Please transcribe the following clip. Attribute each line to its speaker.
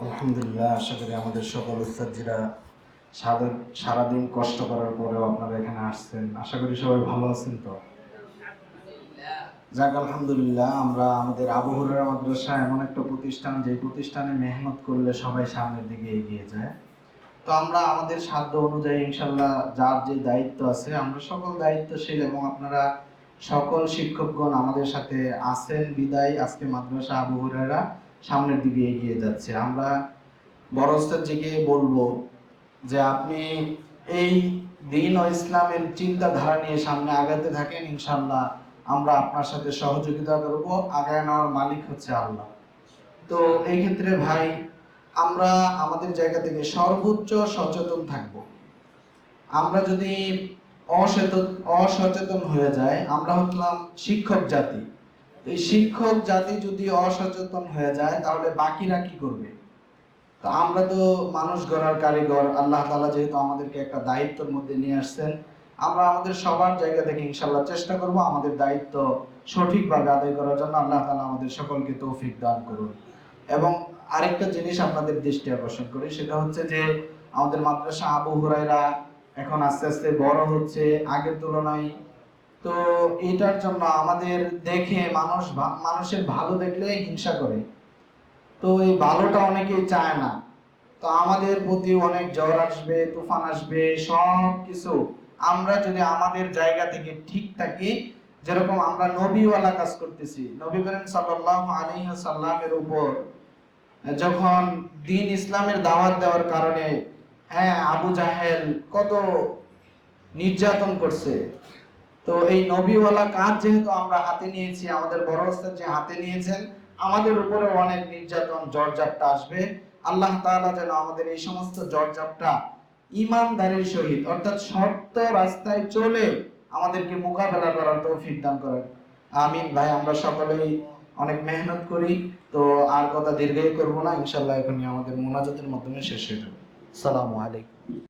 Speaker 1: আলহামদুলিল্লাহ, আশা করি আমাদের সকল উস্তাদজিরা সারা- সারাদিন কষ্ট করার পরেও আপনারা এখানে আসছেন। আশা করি সবাই ভালো আছেন তো? যাক, আলহামদুলিল্লাহ, আমরা আমাদের আবু হুরায়রা মাদ্রাসা এমন একটা প্রতিষ্ঠান যে প্রতিষ্ঠানে মেহনত করলে সবাই সামনের দিকে এগিয়ে যায়। তো আমরা আমাদের সাধ্য অনুযায়ী ইনশাল্লাহ যার যে দায়িত্ব আছে, আমরা সকল দায়িত্বশীল এবং আপনারা সকল শিক্ষকগণ আমাদের সাথে আছেন। বিদায়, আজকে মাদ্রাসা আবু হুরায়রা। সামনের দিকে এগিয়ে যাচ্ছে। আমরা বড় জিকে বলব যে আপনি এই দিন ও ইসলামের চিন্তাধারা নিয়ে সামনে আগাতে থাকেন ইনশাল্লাহ আমরা আপনার সাথে সহযোগিতা করব। আগায় নেওয়ার মালিক হচ্ছে আল্লাহ। তো এই ক্ষেত্রে ভাই, আমরা আমাদের জায়গা থেকে সর্বোচ্চ সচেতন থাকব। আমরা যদি অসচেতন অসচেতন হয়ে যায় আমরা হলাম শিক্ষক জাতি। এই শিক্ষক জাতি যদি অসচেতন হয়ে যায়, তাহলে বাকিরা কি করবে? তো আমরা তো মানুষ গড়ার কারিগর, আল্লাহ তালা যেহেতু আমাদেরকে একটা দায়িত্বের মধ্যে নিয়ে আসছেন, আমরা আমাদের সবার জায়গা থেকে ইনশাল্লাহ চেষ্টা করব আমাদের দায়িত্ব সঠিকভাবে আদায় করার জন্য আল্লাহ তাআলা আমাদের সকলকে তৌফিক দান করুন। এবং আরেকটা জিনিস আপনাদের দৃষ্টি আকর্ষণ করি, সেটা হচ্ছে যে আমাদের মাদ্রাসা আবু হুরায়রা এখন আস্তে আস্তে বড় হচ্ছে। আগের তুলনায় তো এটার জন্য আমাদের দেখে মানুষ মানুষের ভালো দেখলে হিংসা করে। তো এই ভালোটা অনেকেই চায় না। তো আমাদের প্রতি অনেক জ্বর আসবে, তুফান আসবে সব কিছু আমরা যদি আমাদের জায়গা থেকে ঠিক থাকি, যেরকম আমরা নবীওয়ালা কাজ করতেছি, নবী করিম সাল্লাল্লাহু আলাইহি সাল্লামের উপর যখন দিন ইসলামের দাওয়াত দেওয়ার কারণে হ্যাঁ আবু জাহেল কত নির্যাতন করছে। তো এই নবীওয়ালা কাজ যেহেতু আমরা হাতে নিয়েছি, আমাদের বড় যে হাতে নিয়েছেন, আমাদের উপরে অনেক নির্যাতন জর্জাপটা আসবে। আল্লাহ তাআলা যেন আমাদের এই সমস্ত জর্জাপটা ইমানদারের সহিত, অর্থাৎ সত্য রাস্তায় চলে আমাদেরকে মোকাবেলা করার তৌফিক দান করেন। আমিন ভাই, আমরা সকলেই অনেক মেহনত করি, তো আর কথা দীর্ঘায়ী করব না ইনশাল্লাহ এখনই আমাদের মোনাজাতের মাধ্যমে শেষ হয়ে যাবে। সালামু আলাইকুম।